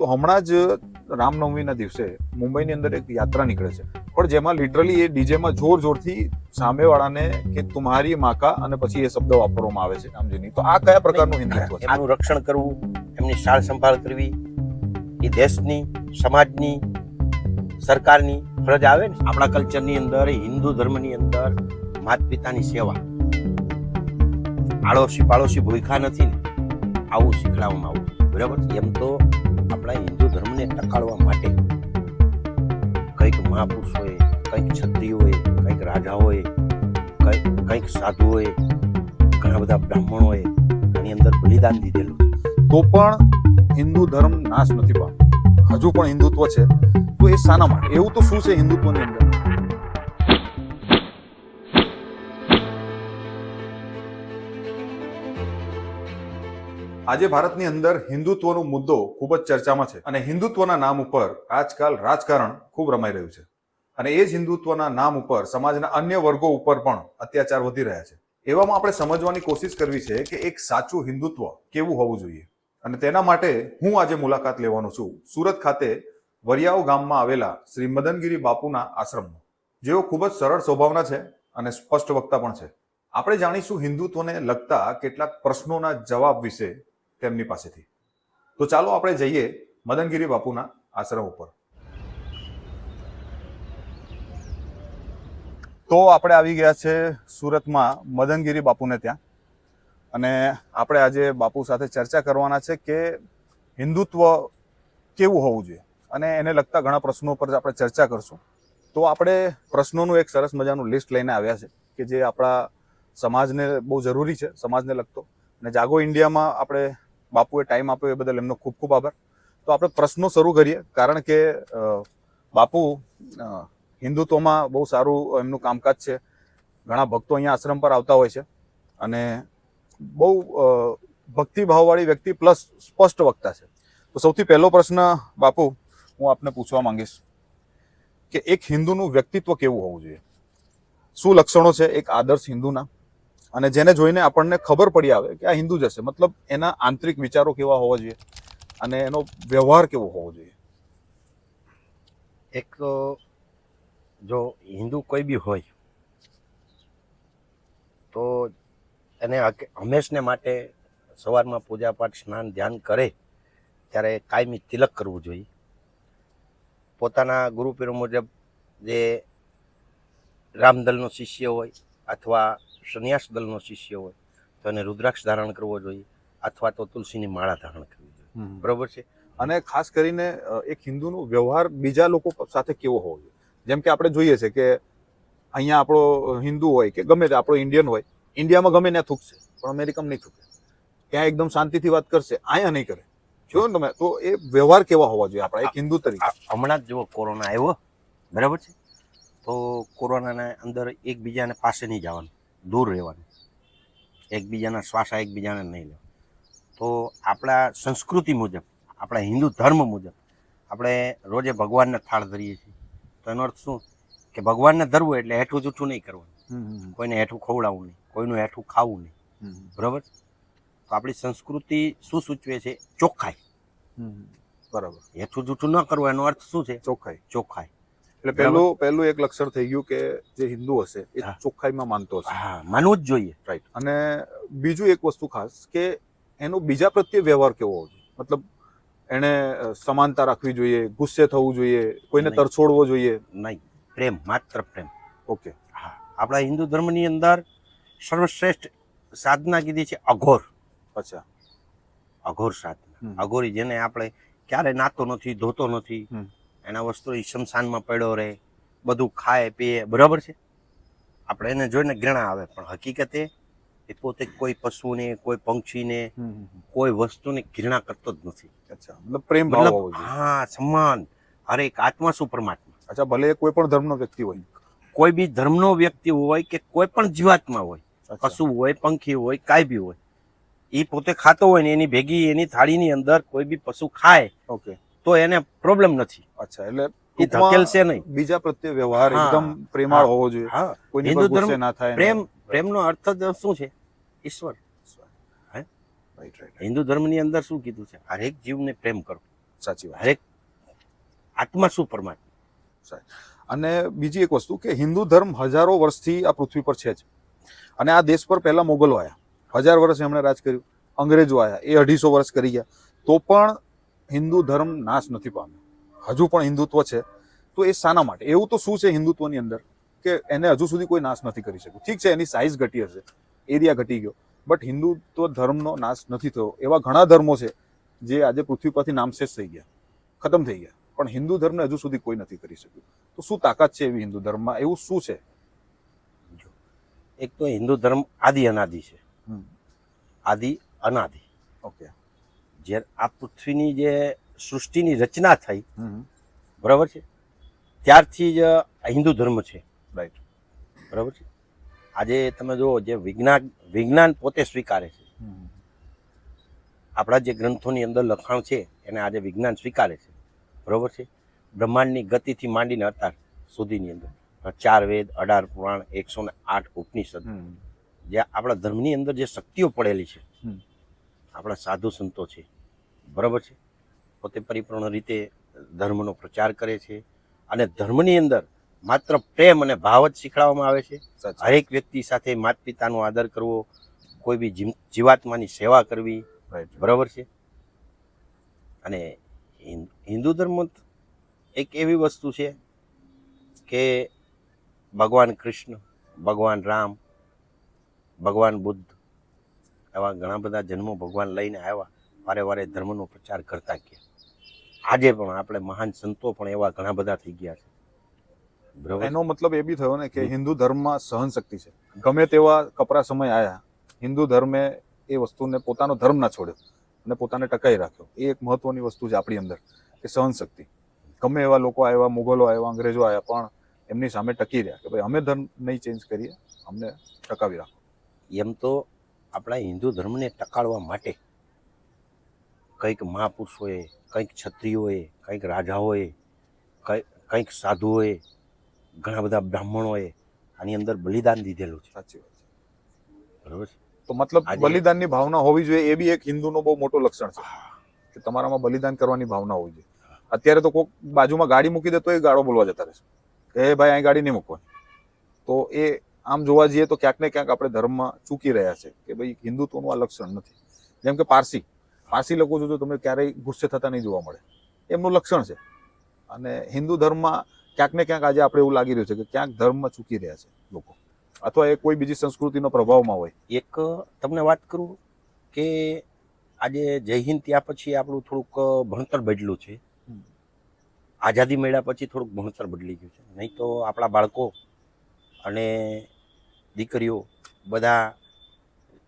તો હમણાં જ રામનવમીના દિવસે મુંબઈની અંદર એક યાત્રા નીકળે છે. પણ જેમાં લિટરલી એ ડીજેમાં જોર જોરથી સામેવાળાને કે તુમ્હારી માકા અને પછી એ શબ્દ વાપરવામાં આવે છે રામજીની. તો આ કયા પ્રકારનું હિન્દુત્વ છે? આનું રક્ષણ કરવું એમની સાર સંભાળ કરવી એ દેશની સમાજની સરકારની ફરજ આવે ને. આપણા કલ્ચરની અંદર હિન્દુ ધર્મની અંદર માત પિતાની સેવા. આડોશી પાડોશી ભૂખા નથી ને આવું શીખડાવવામાં આવું બરાબર? છે? એમ તો આપણા હિન્દુ ધર્મને ટકાળવા માટે કંઈક મહાપુરુષોએ કંઈક ક્ષત્રિયોએ કંઈક રાજાઓએ કંઈક કંઈક સાધુઓએ ઘણા બધા બ્રાહ્મણોએ આની અંદર બલિદાન દીધેલું તો પણ હિન્દુ ધર્મ નાશ નથી પામતો. હજુ પણ હિન્દુત્વ છે. તો એ શાના માટે? એવું તો શું છે હિન્દુત્વની અંદર? આજે ભારતની અંદર હિન્દુત્વનો મુદ્દો ખૂબ જ ચર્ચામાં છે અને હિન્દુત્વના નામ ઉપર આજકાલ રાજકારણ ખૂબ રમાઈ રહ્યું છે. અને એ જ હિન્દુત્વના નામ ઉપર સમાજના અન્ય વર્ગો ઉપર પણ અત્યાચાર વધી રહ્યા છે. એવામાં આપણે સમજવાની કોશિશ કરવી છે કે એક સાચું હિન્દુત્વ કેવું હોવું જોઈએ. અને તેના માટે હું આજે મુલાકાત લેવાનો છું સુરત ખાતે વરિયાવ ગામમાં આવેલા શ્રી મદનગીરી બાપુના આશ્રમનો જેઓ ખૂબ જ સરળ સ્વભાવના છે અને સ્પષ્ટ વક્તા પણ છે. આપણે જાણીશું હિન્દુત્વને લગતા કેટલાક પ્રશ્નોના જવાબ વિશે તેમની પાસેથી. તો ચાલો આપણે જઈએ મદનગીરી બાપુના આશ્રમ ઉપર. તો આપણે આવી ગયા છે સુરતમાં મદનગીરી બાપુને ત્યાં. અને આપણે આજે બાપુ સાથે ચર્ચા કરવાના છે કે હિન્દુત્વ કેવું હોવું જોઈએ. અને એને લગતા ઘણા પ્રશ્નો પર આપણે ચર્ચા કરશું. તો આપણે પ્રશ્નોનું એક સરસ મજાનું લિસ્ટ લઈને આવ્યા છે કે જે આપણા સમાજને બહુ જરૂરી છે, સમાજને લગતો. અને જાગો ઇન્ડિયામાં આપણે બાપુએ ટાઈમ આપ્યો એ બદલ એમનો ખૂબ ખૂબ આભાર. તો આપણે પ્રશ્નો શરૂ કરીએ. કારણ કે બાપુ હિન્દુત્વમાં બહુ સારું એમનું કામકાજ છે. ઘણા ભક્તો અહીંયા આશ્રમ પર આવતા હોય છે. અને બહુ ભક્તિભાવવાળી વ્યક્તિ પ્લસ સ્પષ્ટ વક્તા છે. તો સૌથી પહેલો પ્રશ્ન, બાપુ, હું આપને પૂછવા માંગીશ કે એક હિન્દુનું વ્યક્તિત્વ કેવું હોવું જોઈએ? શું લક્ષણો છે એક આદર્શ હિન્દુના? અને જેને જોઈને આપણને ખબર પડી આવે કે આ હિન્દુ જ હશે. મતલબ એના આંતરિક વિચારો કેવા હોવા જોઈએ અને એનો વ્યવહાર કેવો હોવો જોઈએ? એક તો જો હિન્દુ કોઈ બી હોય, તો એને હંમેશને માટે સવારમાં પૂજા પાઠ સ્નાન, ધ્યાન કરે, ત્યારે કાયમી તિલક કરવું જોઈએ. પોતાના ગુરુપીરો મુજબ જે રામદલનો શિષ્ય હોય અથવા સંન્યાસ દળનો શિષ્ય હોય તો એને રુદ્રાક્ષ ધારણ કરવો જોઈએ અથવા તો તુલસીની માળા ધારણ કરવી જોઈએ. બરોબર છે? અને ખાસ કરીને એક હિન્દુનો વ્યવહાર બીજા લોકો સાથે કેવો હોવો જોઈએ? જેમ કે આપણે જોઈએ છે કે અહીંયા આપણો હિન્દુ હોય કે ગમે તે આપણો ઇન્ડિયન હોય ઇન્ડિયામાં ગમે ત્યાં થૂકશે પણ અમેરિકામાં નહીં થૂકે. ત્યાં એકદમ શાંતિથી વાત કરશે અહીંયા નહીં કરે. જો ને તમે? તો એ વ્યવહાર કેવા હોવા જોઈએ આપણા? એક હિન્દુ તરીકે. હમણાં જ જો કોરોના આવ્યો બરાબર છે? તો કોરોનાના અંદર એકબીજાને પાસે નહીં જવાનું. દૂર રહેવાની. એકબીજાના શ્વાસા એકબીજાને નહીં લેવા. તો આપણા સંસ્કૃતિ મુજબ આપણા હિન્દુ ધર્મ મુજબ આપણે રોજે ભગવાનને થાળ ધરીએ છીએ. તો એનો અર્થ શું? કે ભગવાનને ધરવું એટલે હેઠું જૂઠું નહીં કરવાનું. કોઈને હેઠું ખવડાવવું નહીં કોઈનું હેઠું ખાવું નહીં. બરાબર? તો આપણી સંસ્કૃતિ શું સૂચવે છે? ચોખ્ખાઈ. બરાબર. હેઠું જૂઠું ન કરવું એનો અર્થ શું છે? ચોખ્ખાઈ. ચોખ્ખાઈ. એટલે પહેલું પહેલું એક લક્ષણ થઈ ગયું કે જે હિન્દુ હશે એ. ચોખ્ખાઈમાં માનતો હશે. હા માનવું જ જોઈએ. રાઈટ અને બીજું એક વસ્તુ ખાસ કે એનો બીજા પ્રત્યે વ્યવહાર કેવો હોવો જોઈએ? મતલબ એને સમાનતા રાખવી જોઈએ ગુસ્સે થવું જોઈએ કોઈને તરછોડવો જોઈએ? નહીં. પ્રેમ માત્ર પ્રેમ. ઓકે હા. આપણા હિન્દુ ધર્મની અંદર સર્વશ્રેષ્ઠ સાધના કીધી છે અઘોર. અચ્છા. અઘોર સાધના. અઘોરી જેને આપણે ક્યારે નાતો નથી ધોતો નથી. એના વસ્ત્રો શમશાનમાં પડ્યો રહે બધું ખાય પીએ બરાબર છે? આપણે એને જોઈને ઘૃણા આવે પણ હકીકતે એ પોતે કોઈ પશુને કોઈ પંક્ષીને. કોઈ વસ્તુને ઘૃણા કરતો જ નથી. અચ્છા મતલબ પ્રેમ મતલબ હા સન્માન હરેક આત્મા શું પરમાત્મા અચ્છા ભલે કોઈ પણ ધર્મનો વ્યક્તિ હોય. કોઈ બી ધર્મનો વ્યક્તિ હોય કે કોઈ પણ જીવાત્મા હોય. પશુ હોય પંખી હોય કાંઈ બી હોય એ પોતે ખાતો હોય ને એની ભેગી એની થાળીની અંદર કોઈ બી પશુ ખાય ઓકે. તો એને પ્રોબ્લેમ નથી. અચ્છા એટલે એ ધકેલશે નહીં. બીજા પ્રત્યે વ્યવહાર એકદમ પ્રેમાળ હોવો જોઈએ. હા. હિન્દુ ધર્મ ના થાય પ્રેમ પ્રેમનો અર્થ જ શું છે? ઈશ્વર. રાઈટ રાઈટ હિન્દુ ધર્મની અંદર શું કીધું છે? હરેક જીવને પ્રેમ કરો. સાચી વાત. હરેક આત્મા શું પરમાત્મા અને બીજી એક વસ્તુ કે હિન્દુ ધર્મ હજારો વર્ષથી આ પૃથ્વી પર છે જ. અને આ દેશ પર પહેલા મોગલો આવ્યા હજાર વર્ષ એમણે રાજ કર્યું. અંગ્રેજો આવ્યા એ અઢીસો વર્ષ કરી ગયા. તો પણ હિન્દુ ધર્મ નાશ નથી પામ્યો. હજુ પણ હિન્દુત્વ છે. તો એ શાના માટે? એવું તો શું છે હિન્દુત્વની અંદર? કે એને હજુ સુધી કોઈ નાશ નથી કરી શક્યું. ઠીક છે એની સાઇઝ ઘટી હશે. એરિયા ઘટી ગયો. બટ હિન્દુત્વ ધર્મનો નાશ નથી થયો. એવા ઘણા ધર્મો છે જે આજે પૃથ્વી પરથી નામશેષ થઈ ગયા. ખતમ થઈ ગયા. પણ હિન્દુ ધર્મને હજુ સુધી કોઈ નથી કરી શક્યું. તો શું તાકાત છે એવી હિન્દુ ધર્મમાં? એવું શું છે? એક તો હિન્દુ ધર્મ આદિ અનાદિ છે. આદિ અનાદિ. ઓકે જે આ પૃથ્વીની જે સૃષ્ટિની રચના થઈ બરાબર છે? ત્યારથી જ હિન્દુ ધર્મ છે. રાઈટ બરાબર છે? આજે તમે જુઓ જે વિજ્ઞાન વિજ્ઞાન પોતે સ્વીકારે છે. આપણા જે ગ્રંથોની અંદર લખાણ છે એને આજે વિજ્ઞાન સ્વીકારે છે. બરાબર છે? બ્રહ્માંડની ગતિથી માંડીને અત્યાર સુધીની અંદર. ચાર વેદ અઢાર પુરાણ એકસો ને આઠ ઉપનિષદ. જે આપણા ધર્મની અંદર જે શક્તિઓ પડેલી છે. આપણા સાધુ સંતો છે. બરાબર છે? પોતે પરિપૂર્ણ રીતે ધર્મનો પ્રચાર કરે છે અને ધર્મની અંદર માત્ર પ્રેમ અને ભાવ જ શીખવાડવામાં આવે છે. હરેક વ્યક્તિ સાથે માત પિતાનો આદર કરવો કોઈ બી જીવ- જીવાત્માની સેવા કરવી બરાબર છે? અને હિન્દ- હિન્દુ ધર્મ એક એવી વસ્તુ છે કે ભગવાન કૃષ્ણ ભગવાન રામ ભગવાન બુદ્ધ એવા ઘણા બધા જન્મો ભગવાન લઈને આવ્યા. વારે વારે ધર્મનો પ્રચાર કરતા ગયા. આજે પણ આપણે મહાન સંતો પણ એવા ઘણા બધા થઈ ગયા છે. એનો મતલબ એ બી થયો ને કે હિન્દુ ધર્મમાં સહન શક્તિ છે. ગમે તેવા કપરા સમય આવ્યા હિન્દુ ધર્મે એ વસ્તુને પોતાનો ધર્મ ના છોડ્યો અને પોતાને ટકાઈ રાખ્યો. એ એક મહત્વની વસ્તુ છે આપણી અંદર કે સહન શક્તિ ગમે એવા લોકો આવ્યા મુગલો આવ્યા અંગ્રેજો આવ્યા પણ એમની સામે ટકી રહ્યા કે ભાઈ અમે ધર્મ નહીં ચેન્જ કરીએ અમને ટકાવી રાખો. એમ તો આપણા હિન્દુ ધર્મને ટકાળવા માટે કંઈક મહાપુરુષોએ કંઈક ક્ષત્રિયોએ કંઈક રાજાઓએ કંઈક કંઈક સાધુઓએ ઘણા બધા બ્રાહ્મણોએ આની અંદર બલિદાન દીધેલું છે. સાચી વાત છે. બરાબર છે? તો મતલબ બલિદાનની ભાવના હોવી જોઈએ એ બી એક હિન્દુનો બહુ મોટો લક્ષણ છે. કે તમારામાં બલિદાન કરવાની ભાવના હોવી જોઈએ. અત્યારે તો કોઈક બાજુમાં ગાડી મૂકી દે તો એ ગાળો બોલવા જતા રહેશે. કે "એ ભાઈ અહીં ગાડી નહીં મૂકવાની. તો એ આમ જોવા જઈએ તો ક્યાંક ને ક્યાંક આપણે ધર્મમાં ચૂકી રહ્યા છે કે ભાઈ હિન્દુત્વનું આ લક્ષણ નથી. જેમ કે પારસી. પારસી લોકો જોજો તમને ક્યારેય ગુસ્સે થતા નહીં જોવા મળે. એમનું લક્ષણ છે. અને હિન્દુ ધર્મમાં ક્યાંક ને ક્યાંક આજે આપણે એવું લાગી રહ્યું છે કે ક્યાંક ધર્મમાં ચૂકી રહ્યા છે લોકો. અથવા એ કોઈ બીજી સંસ્કૃતિનો પ્રભાવમાં હોય. એક તમને વાત કરું કે આજે જય હિન્દ ત્યાં પછી આપણું થોડુંક ભણતર બદલ્યું છે. આઝાદી મળ્યા પછી થોડુંક ભણતર બદલી ગયું છે. નહીં તો આપણા બાળકો અને દીકરીઓ બધા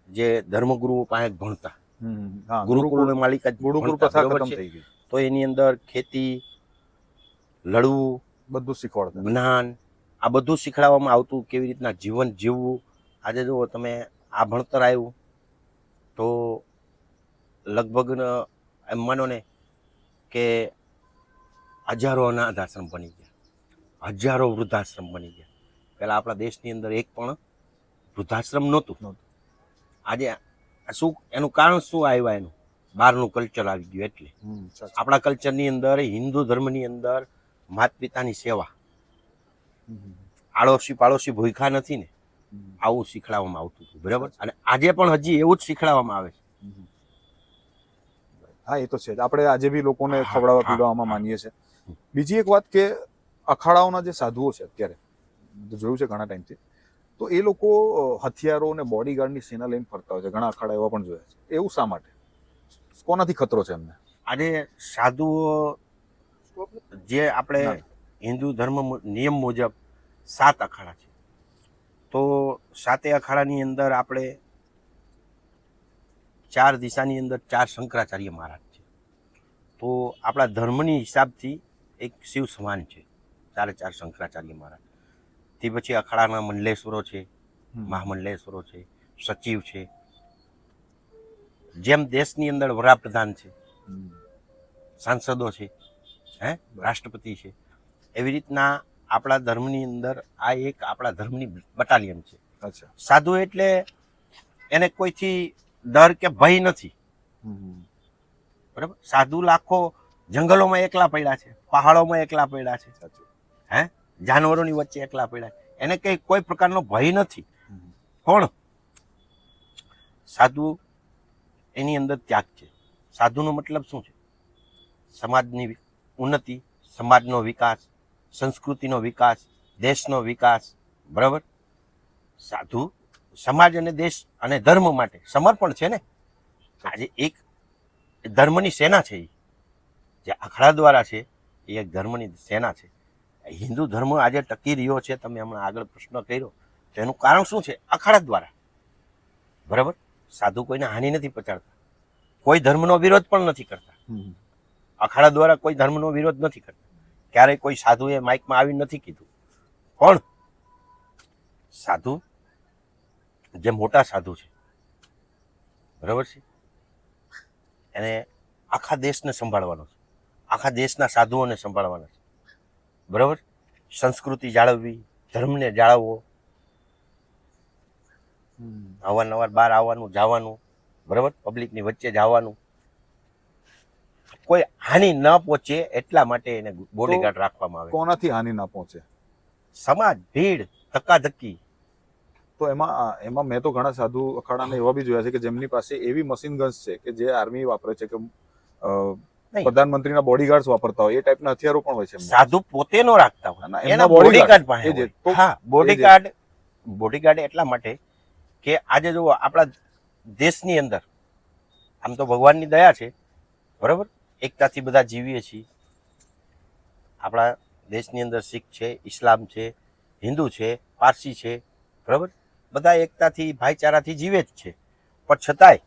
જે ધર્મગુરુઓ પાસે ભણતા હા ગુરુકુળ માલિકા ગુરુકુળ પ્રથા ખતમ થઈ ગઈ. તો એની અંદર ખેતી લડવું બધું શીખવાડતા. જ્ઞાન આ બધું શીખવાડવામાં આવતું કેવી રીતના જીવન જીવવું. આજે જુઓ તમે આ ભણતર આવ્યું તો લગભગ એમ માનો ને કે હજારો અનાથ આશ્રમ બની ગયા. હજારો વૃદ્ધાશ્રમ બની ગયા. પહેલાં આપણા દેશની અંદર એક પણ વૃદ્ધાશ્રમ નહોતું. આજે શું એનું કારણ શું આવ્યા એનું? બહારનું કલ્ચર આવી ગયું એટલે. આપણા કલ્ચરની અંદર હિન્દુ ધર્મની અંદર માત પિતાની સેવા આડોશી પાડોશી ભૂખા નથી ને આવું શીખડાવવામાં આવતું હતું બરાબર? અને આજે પણ હજી એવું જ શીખડાવવામાં આવે છે. હા એ તો છે. આપણે આજે બી લોકોને ખવડાવવા પીવડાવવામાં માનીએ છીએ. બીજી એક વાત કે અખાડાઓના જે સાધુઓ છે અત્યારે જોયું છે ઘણા ટાઈમથી તો એ લોકો હથિયારો અને બોડીગાર્ડની સેના લઈને ફરતા હોય છે. ઘણા અખાડા એવા પણ જોયા છે. એવું શા માટે? કોનાથી ખતરો છે એમને? આજે સાધુઓ જે આપણે હિન્દુ ધર્મ નિયમ મુજબ સાત અખાડા છે. તો સાતે અખાડાની અંદર આપણે ચાર દિશાની અંદર ચાર શંકરાચાર્ય મહારાજ છે. તો આપણા ધર્મની હિસાબથી એક શિવ સમાન છે. ચારે ચાર શંકરાચાર્ય મહારાજ. તે પછી અખાડાના મંડલેશ્વરો છે મહામંડલેશ્વરો છે સચિવ છે. જેમ દેશની અંદર વડાપ્રધાન છે સાંસદો છે હે રાષ્ટ્રપતિ છે. એવી રીતના આપણા ધર્મની અંદર આ એક આપણા ધર્મની બટાલિયન છે. અચ્છા. સાધુ એટલે એને કોઈથી ડર કે ભય નથી. બરાબર? સાધુ લાખો જંગલોમાં એકલા પડ્યા છે પહાડોમાં એકલા પડ્યા છે. હે? જાનવરોની વચ્ચે એકલા પડ્યા. એને કંઈ કોઈ પ્રકારનો ભય નથી. પણ સાધુ એની અંદર ત્યાગ છે. સાધુનો મતલબ શું છે? સમાજની ઉન્નતિ, સમાજનો વિકાસ, સંસ્કૃતિનો વિકાસ, દેશનો વિકાસ. બરાબર? સાધુ સમાજ અને દેશ અને ધર્મ માટે સમર્પણ છે ને? આજે એક ધર્મની સેના છે એ જે આખડા દ્વારા છે, એ એક ધર્મની સેના છે. હિન્દુ ધર્મ આજે ટકી રહ્યો છે તમે હમણાં આગળ પ્રશ્ન કર્યો તો એનું કારણ શું છે? અખાડા દ્વારા. બરાબર? સાધુ કોઈને હાનિ નથી પહોંચાડતા. કોઈ ધર્મનો વિરોધ પણ નથી કરતા. અખાડા દ્વારા કોઈ ધર્મનો વિરોધ નથી કરતા. ક્યારેય કોઈ સાધુએ માઇકમાં આવી નથી કીધું. પણ સાધુ જે મોટા સાધુ છે બરાબર છે? એને આખા દેશને સંભાળવાનો છે. આખા દેશના સાધુઓને સંભાળવાના છે. બરાબર? સંસ્કૃતિ જાળવવી ધર્મને જાળવવો. અવારનવાર બહાર આવવાનું જવાનું બરાબર? પબ્લિકની વચ્ચે જવાનું. કોઈ હાનિ ન પહોંચે એટલા માટે એને બોડીગાર્ડ રાખવામાં આવે કોનાથી હાનિ ન પહોંચે? સમાજ ભીડ ધક્કાધક્કી. તો એમાં એમાં મેં તો ઘણા સાધુ અખાડાને એવા બી જોયા છે કે જેમની પાસે એવી મશીન ગન્સ છે કે જે આર્મી વાપરે છે કે. પ્રધાનમંત્રીના બોડીગાર્ડ્સ વાપરતા હોય એ ટાઈપના હથિયારો પણ હોય છે સાધુ પોતે નો રાખતા હોય. એના બોડીગાર્ડ પાસે જે, હા બોડીગાર્ડ બોડીગાર્ડ એટલા માટે કે આજે જુઓ આપણા દેશની અંદર આમ તો ભગવાનની દયા છે બરાબર? એકતાથી બધા જીવીએ છીએ. આપણા દેશની અંદર શીખ છે ઇસ્લામ છે હિન્દુ છે પારસી છે બરાબર? બધા એકતાથી ભાઈચારાથી જીવે જ છે. પણ છતાંય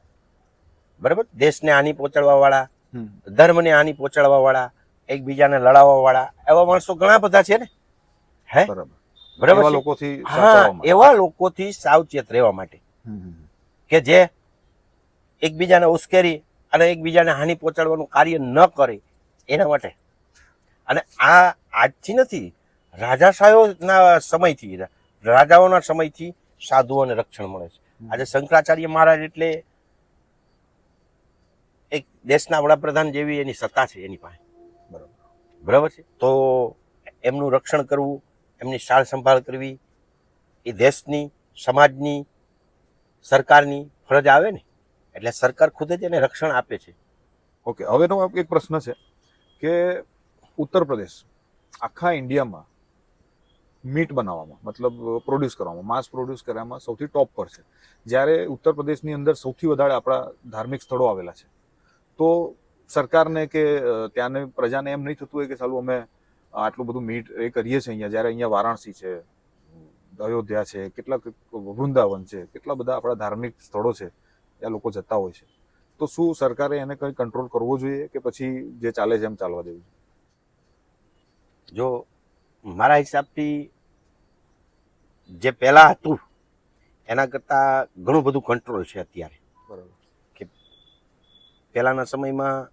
બરાબર? દેશને હાનિ પહોંચાડવા વાળા હમ. ધર્મને હાનિ પહોંચાડવા વાળા એકબીજાને લડાવવા વાળા એવા માણસો ઘણા બધા છે ને? હે? બરાબર? લોકોથી હા એવા લોકોથી સાવચેત રહેવા માટે. કે જે એકબીજાને ઉશ્કેરી અને એકબીજાને હાનિ પહોંચાડવાનું કાર્ય ન કરે એના માટે. અને આ આજથી નથી રાજાશાહીઓના સમયથી રાજાઓના સમયથી સાધુઓને રક્ષણ મળે છે. આજે શંકરાચાર્ય મહારાજ એટલે દેશના વડાપ્રધાન જેવી એની સત્તા છે એની પાસે. બરાબર. બરાબર છે? તો એમનું રક્ષણ કરવું એમની સાર સંભાળ કરવી એ દેશની સમાજની સરકારની ફરજ આવે ને? એટલે સરકાર ખુદ જ એને રક્ષણ આપે છે. ઓકે હવેનો એક પ્રશ્ન છે કે ઉત્તર પ્રદેશ આખા ઇન્ડિયામાં મીટ બનાવવામાં મતલબ પ્રોડ્યુસ કરવામાં માસ પ્રોડ્યુસ કરવામાં સૌથી ટોપ પર છે. જ્યારે ઉત્તર પ્રદેશની અંદર સૌથી વધારે આપણા ધાર્મિક સ્થળો આવેલા છે. તો સરકારને કે ત્યાંને પ્રજાને એમ નહીં થતું હોય કે ચાલુ અમે આટલું બધું મીટ એ કરીએ છીએ અહીંયા જ્યારે અહીંયા વારાણસી છે અયોધ્યા છે કેટલાક વૃંદાવન છે કેટલા બધા આપણા ધાર્મિક સ્થળો છે ત્યાં લોકો જતા હોય છે. તો શું સરકારે એને કંઈ કંટ્રોલ કરવો જોઈએ કે પછી જે ચાલે છે એમ ચાલવા દેવું જો મારા હિસાબથી જે પહેલાં હતું એના કરતાં ઘણું બધું કંટ્રોલ છે અત્યારે. બરાબર. પહેલાંના સમયમાં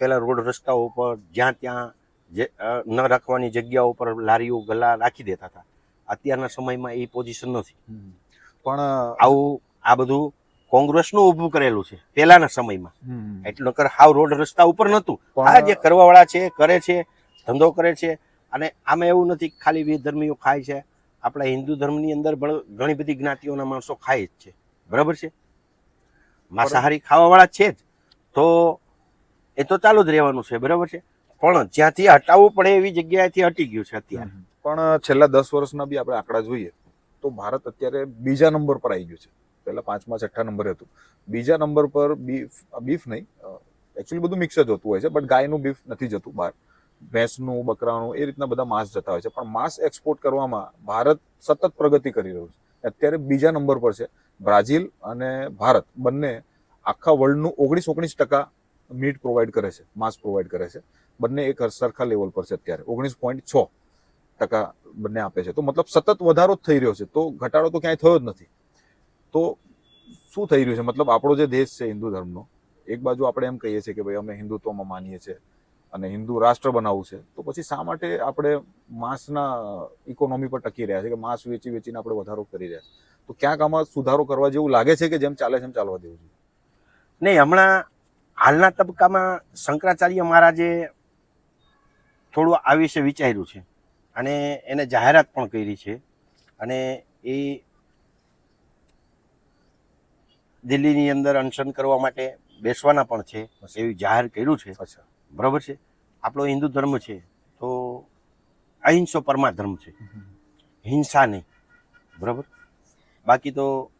પહેલાં રોડ રસ્તાઓ ઉપર જ્યાં ત્યાં જે ન રાખવાની જગ્યાઓ પર લારીઓ ગલ્લા રાખી દેતા હતા. અત્યારના સમયમાં એ પોઝિશન નથી. પણ આવું આ બધું કોંગ્રેસનું ઊભું કરેલું છે પહેલાના સમયમાં. એટલું નકર હાવ રોડ રસ્તા ઉપર નહોતું. આ જે કરવાવાળા છે કરે છે ધંધો કરે છે અને આમાં એવું નથી ખાલી વિધર્મીઓ ખાય છે. આપણા હિન્દુ ધર્મની અંદર ઘણી બધી જ્ઞાતિઓના માણસો ખાય જ છે. બરાબર છે? માંસાહારી ખાવાવાળા છે જ. તો એ તો ચાલુ જ રહેવાનું છે, બરાબર છે? પણ જ્યાંથી હટાવવું પડે એવી જગ્યાએથી હટી ગયું છે અત્યારે. પણ છેલ્લા દસ વર્ષના બી આપણે આંકડા જોઈએ, તો ભારત અત્યારે બીજા નંબર પર આવી ગયું છે. પહેલા પાંચમા, છઠ્ઠા નંબરે હતું. બીજા નંબર પર બીફ બીફ નહીં એકચ્યુઅલી બધું મિક્સ જ હોતું હોય છે બટ ગાયનું બીફ નથી જતું બહાર. ભેંસનું, બકરાનું, એ રીતના બધા માંસ જતા હોય છે. પણ માંસ એક્સપોર્ટ કરવામાં ભારત સતત પ્રગતિ કરી રહ્યું છે. અત્યારે બીજા નંબર પર છે. બ્રાઝિલ અને ભારત બંને આખા વર્લ્ડનું ઓગણીસ ઓગણીસ ટકા મીટ પ્રોવાઈડ કરે છે માંસ પ્રોવાઈડ કરે છે. બંને એક સરખા લેવલ પર છે અત્યારે, ઓગણીસ પોઈન્ટ છ ટકા બંને આપે છે. તો મતલબ સતત વધારો જ થઈ રહ્યો છે. તો ઘટાડો તો ક્યાંય થયો જ નથી. તો શું થઈ રહ્યું છે? મતલબ આપણો જે દેશ છે હિન્દુ ધર્મનો, એક બાજુ આપણે એમ કહીએ છીએ કે ભાઈ અમે હિન્દુત્વમાં માનીએ છીએ અને હિન્દુ રાષ્ટ્ર બનાવવું છે, તો પછી શા માટે આપણે માંસના ઇકોનોમી પર ટકી રહ્યા છે કે માંસ વેચી વેચીને આપણે વધારો કરી રહ્યા છે તો ક્યાંક આમાં સુધારો કરવા જેવું લાગે છે કે જેમ ચાલે છે એમ ચાલવા દેવું જોઈએ? નહીં હમણાં હાલના તબક્કામાં શંકરાચાર્ય મહારાજે થોડું આ વિશે વિચાર્યું છે અને એને જાહેરાત પણ કરી છે. અને એ દિલ્હીની અંદર અનશન કરવા માટે બેસવાના પણ છે એવી જાહેર કર્યું છે. બરાબર છે? આપણો હિન્દુ ધર્મ છે તો અહિંસો પરમા ધર્મ છે. હિંસા નહીં. બરાબર? બાકી તો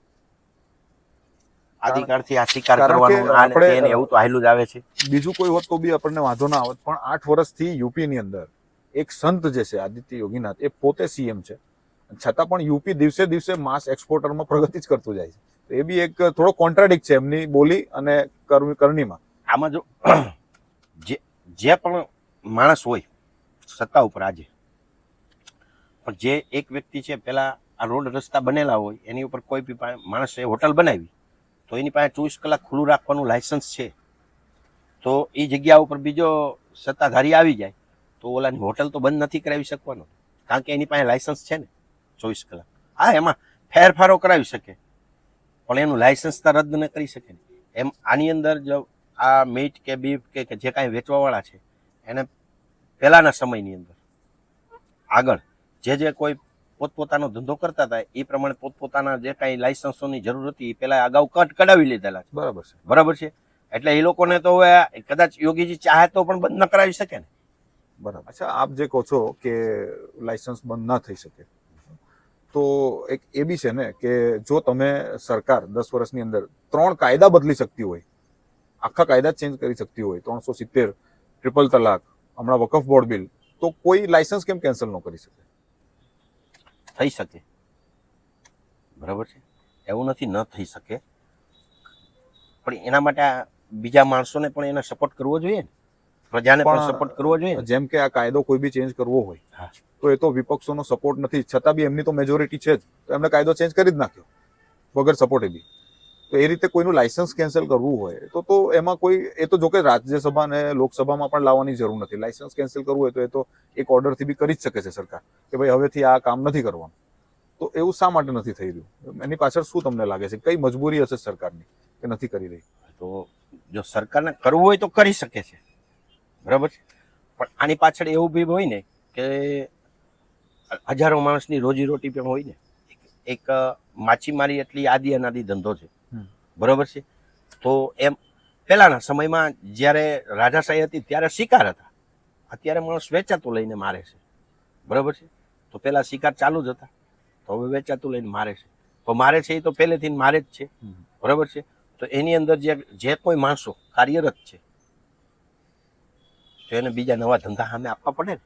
આદિકાળથી આ શિકાર કરવાનું આપણે- એવું તો આહેલું જ આવે છે. બીજું કોઈ હોત તો બી આપણને વાંધો ના આવત પણ આઠ વર્ષથી યુપીની અંદર એક સંત જે છે આદિત્ય યોગીનાથ એ પોતે સીએમ છે. છતાં પણ યુપી દિવસે દિવસે માસ એક્સપોર્ટરમાં પ્રગતિ જ કરતું જાય છે. એ બી એક થોડો કોન્ટ્રાડિક્ટ છે એમની બોલી અને કરણીમાં. આમાં જો જે જે પણ માણસ હોય સત્તા ઉપર આજે પણ જે એક વ્યક્તિ છે પેલા આ રોડ રસ્તા બનેલા હોય એની ઉપર કોઈ બી માણસે હોટલ બનાવી તો એની પાસે ચોવીસ કલાક ખુલ્લું રાખવાનું લાયસન્સ છે. તો એ જગ્યા ઉપર બીજો સત્તાધારી આવી જાય, તો ઓલાની હોટલ તો બંધ નથી કરાવી શકવાનો. કારણ કે એની પાસે લાયસન્સ છે ને, ચોવીસ કલાક. હા, એમાં ફેરફારો કરાવી શકે, પણ એનું લાયસન્સ તો રદ ન કરી શકે. એમ આની અંદર જો આ મીટ કે બીફ કે જે કાંઈ વેચવાવાળા છે, એને પહેલાંના સમયની અંદર આગળ જે જે કોઈ પોતપોતાનો ધંધો કરતા હતા એ પ્રમાણે પોતપોતાના જે કાંઈ લાયસન્સોની જરૂર હતી એ પહેલાં અગાઉ કટ કઢાવી લીધેલા છે. બરાબર છે. બરાબર છે? એટલે એ લોકોને તો હવે કદાચ યોગીજી ચાહે તો પણ બંધ ન કરાવી શકે ને. બરાબર. અચ્છા આપ જે કહો છો કે લાયસન્સ બંધ ના થઈ શકે. તો એક એ બી છે ને કે જો તમે સરકાર દસ વર્ષની અંદર ત્રણ કાયદા બદલી શકતી હોય આખા કાયદા ચેન્જ કરી શકતી હોય ત્રણસો સિત્તેર ટ્રિપલ તલાક હમણાં વકફ બોર્ડ બિલ તો કોઈ લાયસન્સ કેમ કેન્સલ ન કરી શકે? થઈ શકે. બરાબર છે? એવું નથી ન થઈ શકે. પણ એના માટે આ બીજા માણસોને પણ એને સપોર્ટ કરવો જોઈએ પ્રજાને પણ સપોર્ટ કરવો જોઈએ જેમ કે આ કાયદો કોઈ બી ચેન્જ કરવો હોય. તો એ તો વિપક્ષોનો સપોર્ટ નથી. છતાં બી એમની તો મેજોરિટી છે જ. તો એમને કાયદો ચેન્જ કરી જ નાખ્યો વગર સપોર્ટે બી. તો એ રીતે કોઈનું લાયસન્સ કેન્સલ કરવું હોય, તો તો એમાં કોઈ, એ તો જોકે રાજ્યસભા અને લોકસભામાં પણ લાવવાની જરૂર નથી. લાયસન્સ કેન્સલ કરવું હોય તો એ તો એક ઓર્ડરથી બી કરી જ શકે છે સરકાર, કે ભાઈ હવેથી આ કામ નથી કરવાનું. તો એવું શા માટે નથી થઈ રહ્યું? એની પાછળ શું તમને લાગે છે? કઈ મજબૂરી હશે સરકારની કે નથી કરી રહી? તો જો સરકારને કરવું હોય તો કરી શકે છે. બરાબર છે? પણ આની પાછળ એવું બી હોય ને કે હજારો માણસની રોજીરોટી પણ હોય ને. એક- માછીમારી એટલી આદિ અનાદિ ધંધો છે. બરાબર છે? તો એમ પહેલાના સમયમાં જ્યારે રાજાશાહી હતી ત્યારે શિકાર હતા. અત્યારે માણસ વેચાતું લઈને મારે છે. બરાબર છે? તો પહેલા શિકાર ચાલુ જ હતા. તો હવે વેચાતું લઈને મારે છે. તો મારે છે એ તો પહેલેથી મારે જ છે. બરાબર છે? તો એની અંદર જે જે કોઈ માણસો કાર્યરત છે તો એને બીજા નવા ધંધા સામે આપવા પડે ને.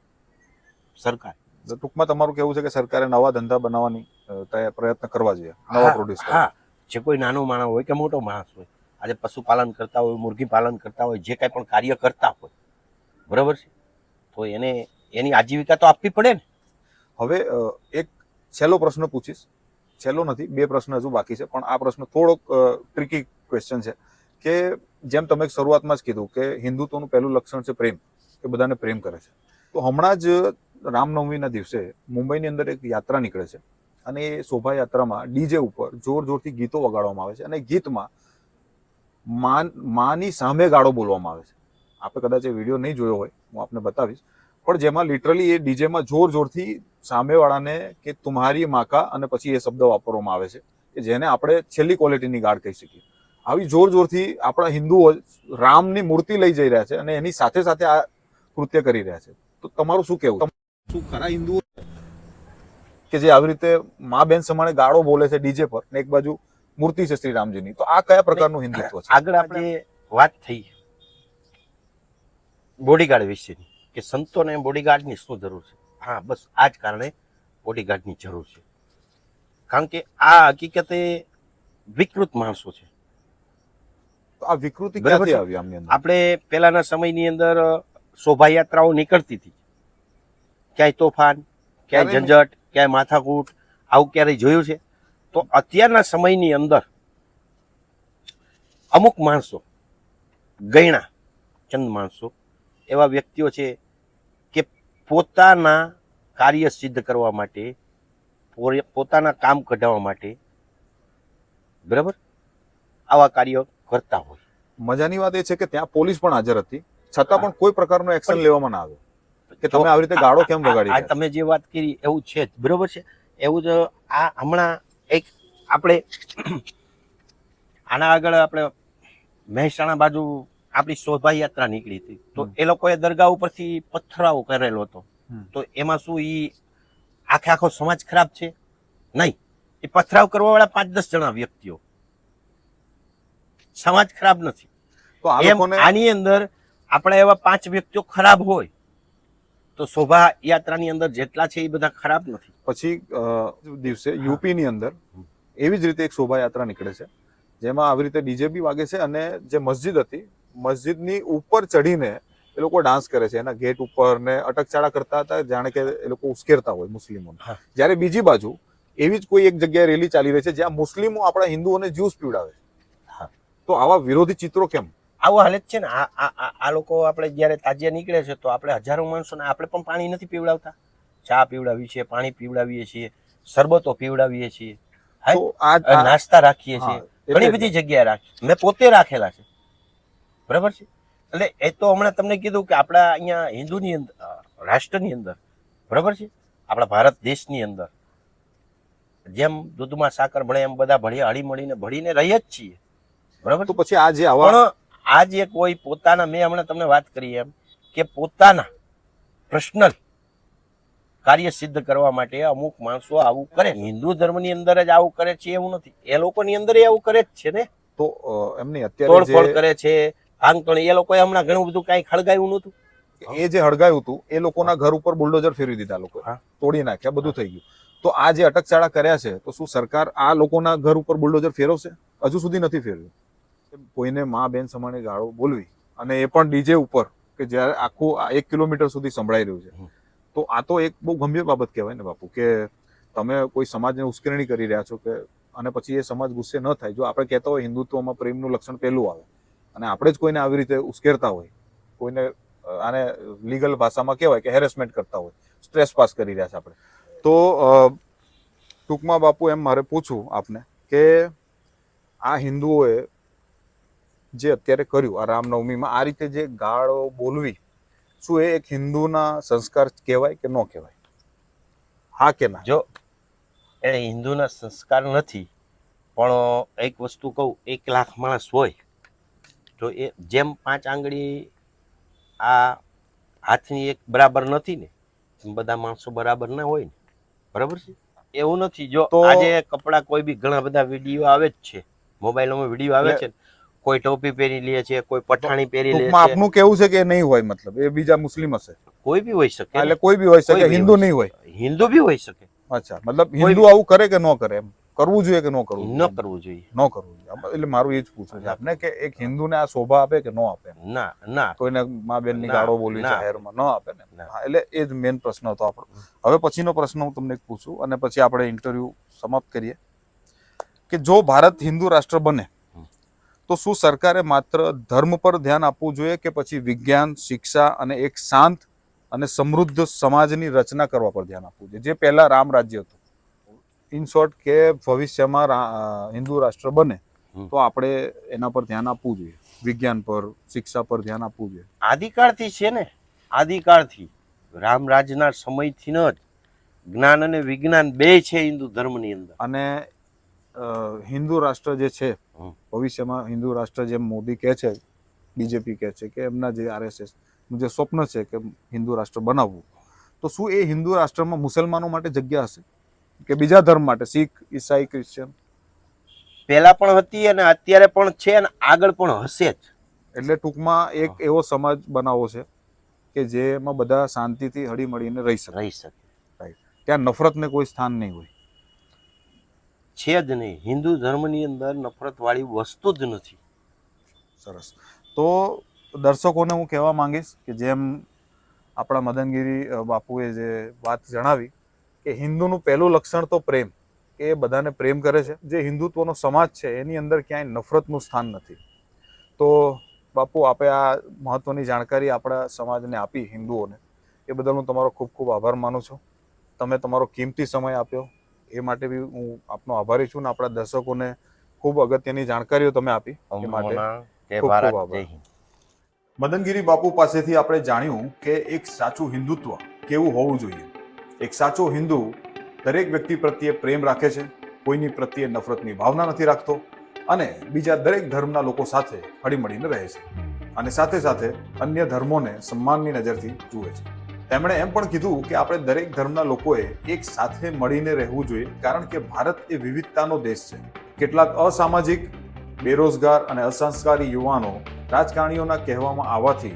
સરકાર. ટૂંકમાં તમારું કેવું છે કે સરકારે નવા ધંધા બનાવવાની પ્રયત્ન કરવા જોઈએ. નવા પ્રોડ્યુસ હા. જે કોઈ નાનો માણસ હોય કે મોટો માણસ હોય, આજે પશુપાલન કરતા હોય, મુરગી પાલન કરતા હોય, જે કાંઈ પણ કાર્ય કરતા હોય, બરાબર છે? તો એને, એની આજીવિકા તો આપવી પડે ને. હવે એક છેલ્લો પ્રશ્ન પૂછીશ. છેલ્લો નથી, બે પ્રશ્ન હજુ બાકી છે, પણ આ પ્રશ્ન થોડોક ટ્રિકી ક્વેશ્ચન છે. કે જેમ તમે શરૂઆતમાં જ કીધું કે હિન્દુત્વનું પહેલું લક્ષણ છે પ્રેમ કે બધાને પ્રેમ કરે છે. તો હમણાં જ રામનવમીના દિવસે મુંબઈની અંદર એક યાત્રા નીકળે છે. અને એ શોભાયાત્રામાં ડીજે ઉપર જોર જોરથી ગીતો વગાડવામાં આવે છે અને ગીતમાં માન, માની સામે ગાળો બોલવામાં આવે છે. આપણે કદાચ એ વીડિયો નહીં જોયો હોય, હું આપને બતાવીશ. પણ જેમાં લિટરલી એ ડીજેમાં જોર જોરથી સામેવાળાને કે તુમ્હારી માકા અને પછી એ શબ્દ વાપરવામાં આવે છે કે જેને આપણે છેલ્લી ક્વોલિટીની ગાઢ કહી શકીએ. આવી જોર જોરથી આપણા હિન્દુઓ રામની મૂર્તિ લઈ જઈ રહ્યા છે અને એની સાથે સાથે આ કૃત્ય કરી રહ્યા છે. તો તમારું શું કહેવું? શું ખરા હિન્દુઓ? કે જે આવી રીતે મા બેન સમાણે ગાળો બોલે છે ડીજે પર ને એક બાજુ મૂર્તિ છે શ્રી રામજીની તો આ કયા પ્રકારનું હિન્દુત્વ છે? આગળ આપણે વાત થઈ બોડીગાર્ડ વિશેની કે સંતોને બોડીગાર્ડની શું જરૂર છે? હા બસ આ જ કારણે બોડીગાર્ડની જરૂર છે. કારણ કે આ હકીકતે વિકૃત માણસો છે. તો આ વિકૃતિ ક્યાંથી. આવી આમની અંદર? આપણે પહેલાના સમયની અંદર શોભાયાત્રાઓ નીકળતી હતી. ક્યાંય તોફાન ક્યાંય ઝંઝટ ક્યાંય માથાકૂટ આવું ક્યારેય જોયું છે? તો અત્યારના સમયની અંદર અમુક માણસો ગયણા ચંદ માણસો એવા વ્યક્તિઓ છે કે પોતાના કાર્ય સિદ્ધ કરવા માટે પોતાના કામ કઢાવવા માટે બરાબર? આવા કાર્યો કરતા હોય. મજાની વાત એ છે કે ત્યાં પોલીસ પણ હાજર હતી. છતાં પણ કોઈ પ્રકારનો એક્શન લેવામાં ના આવ્યો. કે તમે આવી રીતે ગાળો કેમ વગાડી આ તમે જે વાત કરી એવું છે જ. બરોબર છે? એવું જ આ હમણાં એક આપણે આના આગળ આપણે મહેસાણા બાજુ આપણી શોભાયાત્રા નીકળી હતી. તો. એ લોકોએ દરગાહ ઉપરથી પથરાવો કરેલો હતો. તો એમાં શું ઈ આખે આખો સમાજ ખરાબ છે? નહીં. એ પથરાવ કરવા વાળા પાંચ દસ જણા વ્યક્તિઓ. સમાજ ખરાબ નથી. તો આની અંદર આપણે એવા પાંચ વ્યક્તિઓ ખરાબ હોય. તો શોભા યાત્રાની અંદર જેટલા છે એ બધા ખરાબ નથી. પછી દિવસે યુપી ની અંદર એવી જ રીતે એક શોભાયાત્રા નીકળે છે જેમાં આવી રીતે ડીજે બી વાગે છે અને જે મસ્જિદ હતી મસ્જિદની ઉપર ચડીને એ લોકો ડાન્સ કરે છે. એના ગેટ ઉપર ને અટકચાળા કરતા હતા જાણે કે એ લોકો ઉશ્કેરતા હોય મુસ્લિમોને. જ્યારે બીજી બાજુ એવી જ કોઈ એક જગ્યાએ રેલી ચાલી રહી છે જ્યાં મુસ્લિમો આપણા હિન્દુઓને જ્યુસ પીવડાવે છે. તો આવા વિરોધી ચિત્રો કેમ? આવું હાલત છે ને. આ આ આ- આ લોકો આપણે જ્યારે તાજિયા નીકળે છે તો આપણે હજારો માણસોને આપણે પણ પાણી નથી પીવડાવતા. ચા પીવડાવીએ છીએ પાણી પીવડાવીએ છીએ શરબતો પીવડાવીએ છીએ. નાસ્તા રાખીએ છીએ. ઘણી બધી જગ્યાએ રાખી મેં પોતે રાખેલા છે. બરાબર છે? એટલે એ તો હમણાં તમને કીધું કે આપણા અહીંયા હિન્દુની અંદર રાષ્ટ્રની અંદર. બરાબર છે? આપણા ભારત દેશની અંદર. જેમ દૂધમાં સાકર ભળે એમ બધા ભળીએ હળી મળીને ભળીને રહીએ જ છીએ. બરાબર તો પછી આ જે આવા પણ આ જે કોઈ પોતાના મેં હમણાં તમને વાત કરી એમ કે પોતાના પર્સનલ કાર્ય સિદ્ધ કરવા માટે અમુક માણસો આવું કરે. હિન્દુ ધર્મની અંદર જ આવું કરે છે એવું નથી. એ લોકોની અંદર આવું કરે જ છે ને. તો એમની તોડફોડ કરે છે ભાંગતોડ એ લોકોએ હમણાં ઘણું બધું કાંઈ ખળગાયું નહોતું. એ જે હળગાયું હતું એ લોકોના ઘર ઉપર બુલડોઝર ફેરવી દીધા લોકો. તોડી નાખ્યા બધું થઈ ગયું. તો આ જે અટકચાળા કર્યા છે તો શું સરકાર આ લોકોના ઘર ઉપર બુલડોઝર ફેરવશે? હજુ સુધી નથી ફેરવ્યું. કોઈને મા બેન સમાને ગાળો બોલવી અને એ પણ ડીજે ઉપર કે જ્યારે આખું એક કિલોમીટર સુધી સંભળાઈ રહ્યું છે. તો આ તો એક બહુ ગંભીર બાબત કહેવાય ને બાપુ કે તમે કોઈ સમાજને ઉશ્કેરણી કરી રહ્યા છો કે અને પછી એ સમાજ ગુસ્સે ન થાય. જો આપણે કહેતા હોય હિન્દુત્વમાં પ્રેમનું લક્ષણ પહેલું આવે અને આપણે જ કોઈને આવી રીતે ઉશ્કેરતા હોય કોઈને આને લીગલ ભાષામાં કહેવાય કે હેરેસમેન્ટ કરતા હોય સ્ટ્રેસ પાસ કરી રહ્યા છે આપણે. તો ટૂંકમાં બાપુ એમ મારે પૂછવું આપને કે આ હિન્દુઓએ જે અત્યારે કર્યું આ રામનવમીમાં આ રીતે જે ગાળો બોલવી શું એ એક હિન્દુના સંસ્કાર કહેવાય કે ન કહેવાય? હા કે ના? જો એ હિન્દુના સંસ્કાર નથી પણ એક વસ્તુ કહું એક લાખ માણસ હોય તો એ જેમ પાંચ આંગળી આ હાથની એક બરાબર નથી ને એમ બધા માણસો બરાબર ના હોય ને. બરાબર છે? એવું નથી. જો આજે કપડાં કોઈ બી ઘણા બધા વીડિયો આવે જ છે મોબાઈલોમાં વીડિયો આવે છે. કોઈ ટોપી પહેરી લે છે કોઈ પઠાણી પહેરી લે છે. આપનું કેવું છે કે નહીં હોય મતલબ? એ બીજા મુસ્લિમ હશે. કોઈ બી હોઈ શકે. એટલે કોઈ બી હોય શકે હિન્દુ નહીં હોય. હિન્દુ બી હોઈ શકે. અચ્છા મતલબ હિન્દુ આવું કરે કે ન કરે એમ? કરવું જોઈએ કે ન કરવું ન કરવું જોઈએ. ન કરવું જોઈએ. એટલે મારું એ જ પૂછવું છે આપને કે એક હિન્દુને આ શોભા આપે કે ન આપે ના ના. કોઈને મા બેનની ના, ગાળો બોલવી ના. જાહેરમાં ન આપે ને એટલે એ જ મેઇન પ્રશ્ન હતો આપણો. હવે પછીનો પ્રશ્ન હું તમને પૂછું અને પછી આપણે ઇન્ટરવ્યુ સમાપ્ત કરીએ. કે જો ભારત હિન્દુ રાષ્ટ્ર બને. તો શું સરકારે માત્ર ધર્મ પર ધ્યાન આપવું જોઈએ કે પછી વિજ્ઞાન શિક્ષા અને એક શાંત અને સમૃદ્ધ સમાજની રચના કરવા પર ધ્યાન આપવું જોઈએ? જે પહેલાં રામ રાજ્ય હતું. ઇન શોર્ટ કે ભવિષ્યમાં હિન્દુ રાષ્ટ્ર બને તો આપણે એના પર ધ્યાન આપવું જોઈએ. વિજ્ઞાન પર શિક્ષા પર ધ્યાન આપવું જોઈએ. આદિકાળથી છે ને આદિકાળથી રામરાજના સમયથી ન જ જ્ઞાન અને વિજ્ઞાન બે છે હિન્દુ ધર્મની અંદર. અને હિન્દુ રાષ્ટ્ર જે છે. ભવિષ્યમાં હિન્દુ રાષ્ટ્ર જેમ મોદી કહે છે બીજેપી કહે છે કે એમના જે આરએસએસનું જે સ્વપ્ન છે કે હિન્દુ રાષ્ટ્ર બનાવવું. તો શું એ હિન્દુ રાષ્ટ્રમાં મુસલમાનો માટે જગ્યા હશે? કે બીજા ધર્મ માટે? શીખ ઈસાઈ ક્રિશ્ચિયન પહેલા પણ હતી અને અત્યારે પણ છે અને આગળ પણ હશે જ. એટલે ટૂંકમાં એક એવો સમાજ બનાવવો છે કે જેમાં બધા શાંતિથી હળી મળીને રહી શકે. રહી શકે. ત્યાં નફરતને કોઈ સ્થાન નહીં હોય. છે જ નહીં. હિન્દુ ધર્મની અંદર નફરતવાળી વસ્તુ જ નથી. સરસ. તો દર્શકોને હું કહેવા માંગીશ કે જેમ આપણા મદનગીરી બાપુએ જે વાત જણાવી કે હિન્દુનું પહેલું લક્ષણ તો પ્રેમ એ બધાને પ્રેમ કરે છે. જે હિન્દુત્વનો સમાજ છે, એની અંદર ક્યાંય નફરતનું સ્થાન નથી. તો બાપુ, આપે આ મહત્વની જાણકારી આપણા સમાજને આપી હિન્દુઓને. એ બદલ હું તમારો ખૂબ ખૂબ આભાર માનું છું. તમે તમારો કિંમતી સમય આપ્યો. એ માટે બી હું આપનો આભારી છું ને આપણા દર્શકોને ખૂબ અગત્યની જાણકારીઓ તમે આપી એ માટે ખૂબ ખૂબ આભાર. મદનગીરી બાપુ પાસેથી આપણે જાણ્યું કે એક સાચું હિન્દુત્વ કેવું હોવું જોઈએ? એક સાચો હિન્દુ દરેક વ્યક્તિ પ્રત્યે પ્રેમ રાખે છે કોઈની પ્રત્યે નફરતની ભાવના નથી રાખતો અને બીજા દરેક ધર્મના લોકો સાથે હળીમળીને રહે છે અને સાથે સાથે અન્ય ધર્મોને સન્માનની નજરથી જુએ છે. તેમણે એમ પણ કીધું કે આપણે દરેક ધર્મના લોકોએ એક સાથે મળીને રહેવું જોઈએ, કારણ કે ભારત એ વિવિધતાનો દેશ છે. કેટલાક અસામાજિક, બેરોજગાર અને અસંસ્કારી યુવાનો રાજકારણીઓના કહેવામાં આવવાથી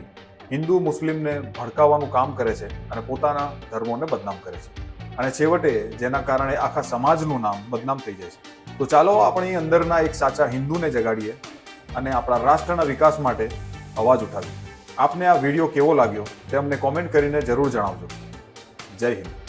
હિન્દુ મુસ્લિમને ભડકાવવાનું કામ કરે છે અને પોતાના ધર્મોને બદનામ કરે છે. અને છેવટે જેના કારણે આખા સમાજનું નામ બદનામ થઈ જાય છે. તો ચાલો આપણી અંદરના એક સાચા હિન્દુને જગાડીએ અને આપણા રાષ્ટ્રના વિકાસ માટે અવાજ ઉઠાવીએ. આપને આ વીડિયો કેવો લાગ્યો તે અમને કોમેન્ટ કરીને જરૂર જણાવજો. જય હિન્દ.